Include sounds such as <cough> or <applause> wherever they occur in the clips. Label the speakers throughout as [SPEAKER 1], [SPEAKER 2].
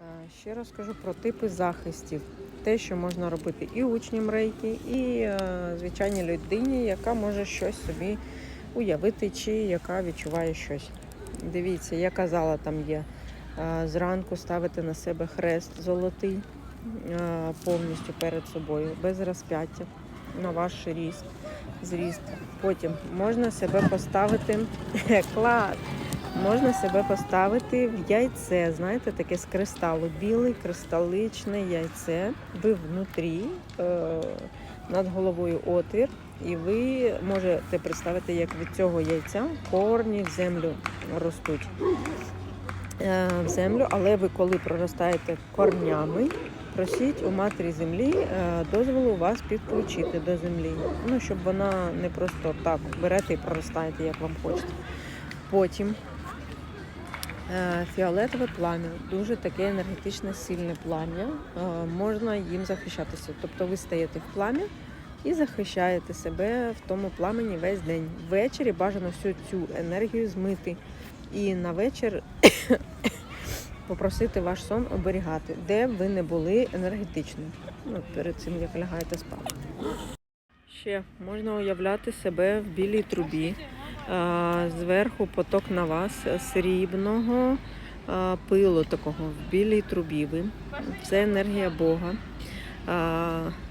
[SPEAKER 1] Е, Ще раз кажу про типи захистів. Те, що можна робити і учням рейки, і е, звичайній людині, яка може щось собі уявити, чи яка відчуває щось. Дивіться, я казала, там є е, зранку ставити на себе хрест золотий повністю перед собою, без розп'яття на ваш ріст, зріст. Потім можна себе поставити <laughs> клад. Можна себе поставити в яйце, знаєте, таке з кристалу. Біле кристаличне яйце. Ви внутрі, е, над головою отвір, і ви можете представити, як від цього яйця корні в землю ростуть. Е, в землю, але ви коли проростаєте корнями, просіть у матері землі е, дозволу вас підключити до землі. Ну, щоб вона не просто так берете і проростаєте, як вам хочеться. Потім Фіолетове плам'я дуже таке енергетичне, сильне плам'я. Е, Можна їм захищатися. Тобто ви стаєте в плам'я і захищаєте себе в тому пламені весь день. Ввечері бажано всю цю енергію змити. І на вечір <coughs> попросити ваш сон оберігати, де б ви не були енергетично. Ну, перед цим як лягаєте спати. Ще можна уявляти себе в білій трубі. Зверху поток на вас срібного пилу такого в білій трубі. Це енергія Бога.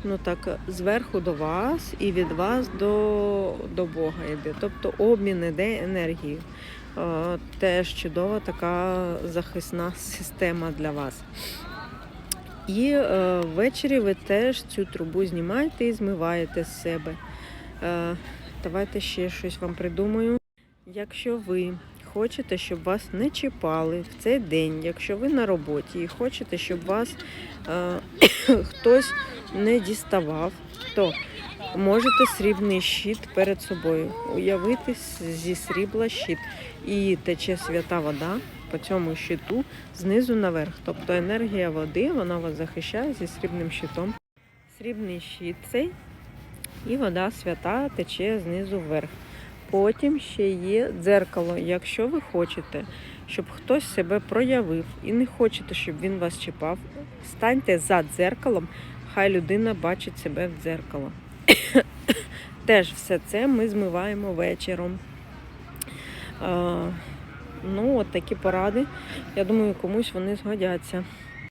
[SPEAKER 1] Ну так, зверху до вас і від вас до, до Бога йде. Тобто обмін іде енергією. Теж чудова така захисна система для вас. І е, ввечері ви теж цю трубу знімаєте і змиваєте з себе. Давайте ще щось вам придумаю. Якщо ви хочете, щоб вас не чіпали в цей день, якщо ви на роботі і хочете, щоб вас е, <coughs> хтось не діставав, то можете срібний щит перед собою уявити зі срібла щит. І тече свята вода по цьому щиту знизу наверх. Тобто енергія води вона вас захищає зі срібним щитом. Срібний щит цей і вода свята тече знизу вверх. Потім ще є дзеркало. Якщо ви хочете, щоб хтось себе проявив і не хочете, щоб він вас чіпав, станьте за дзеркалом, хай людина бачить себе в дзеркало. <coughs> Теж все це ми змиваємо вечором. Ну, от такі поради. Я думаю, комусь вони згодяться.